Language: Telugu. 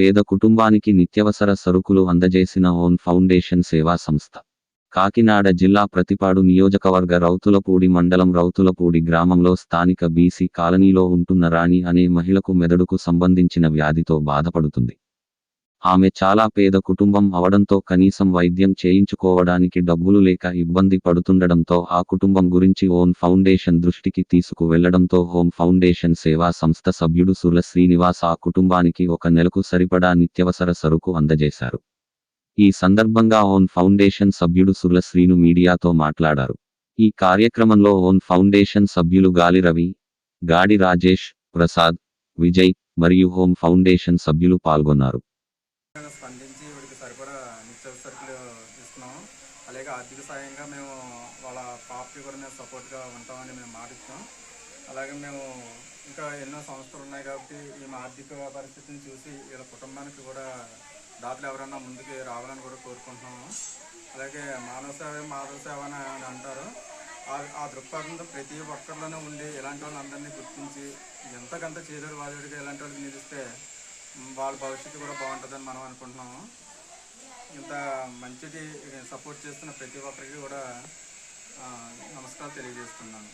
పేద కుటుంబానికి నిత్యవసర సరుకులు అందజేసిన ఓన్ ఫౌండేషన్ సేవా సంస్థ. కాకినాడ జిల్లా ప్రతిపాడు నియోజకవర్గ రౌతులపూడి మండలం రౌతులపూడి గ్రామంలో స్థానిక బీసీ కాలనీలో ఉంటున్న రాణి అనే మహిళకు మెదడుకు సంబంధించిన వ్యాధితో బాధపడుతుంది. ఆమె చాలా పేద కుటుంబం అవడంతో కనీసం వైద్యం చేయించుకోవడానికి డబ్బులు లేక ఇబ్బంది పడుతుండడంతో ఆ కుటుంబం గురించి ఓన్ ఫౌండేషన్ దృష్టికి తీసుకు వెళ్ళడంతో హోమ్ ఫౌండేషన్ సేవా సంస్థ సభ్యుడు సుల శ్రీనివాస్ ఆ కుటుంబానికి ఒక నెలకు సరిపడా నిత్యవసర సరుకు అందజేశారు. ఈ సందర్భంగా ఓన్ ఫౌండేషన్ సభ్యుడు సుల శ్రీను మీడియాతో మాట్లాడారు. ఈ కార్యక్రమంలో ఓన్ ఫౌండేషన్ సభ్యులు గాలి రవి గాడి రాజేష్ ప్రసాద్ విజయ్ మరియు హోమ్ ఫౌండేషన్ సభ్యులు పాల్గొన్నారు. సరిపడా సరుకులు ఇస్తున్నాము. అలాగే ఆర్థిక సాయంగా మేము వాళ్ళ పాపకి కూడా మేము సపోర్ట్గా ఉంటామని మేము మాట ఇచ్చాం. అలాగే మేము ఇంకా ఎన్నో సంస్థలు ఉన్నాయి కాబట్టి ఈ ఆర్థిక పరిస్థితిని చూసి వీళ్ళ కుటుంబానికి కూడా దాతలు ఎవరన్నా ముందుకు రావాలని కూడా కోరుకుంటున్నాము. అలాగే మానవ సేవ మాధవ సేవ అని అంటారు. ఆ- దృక్పథంతో ప్రతి ఒక్కరిలోనే ఉండి ఇలాంటి వాళ్ళందరినీ గుర్తించి ఎంతకంత చేదోడు వాదోడిగా ఇలాంటి వాళ్ళకి నిలిస్తే వాళ్ళ భవిష్యత్తు కూడా బాగుంటుందని మనం అనుకుంటున్నాము. ఇంత మంచిది సపోర్ట్ చేస్తున్న ప్రతి ఒక్కరికి కూడా నమస్కారం తెలియజేస్తున్నాను.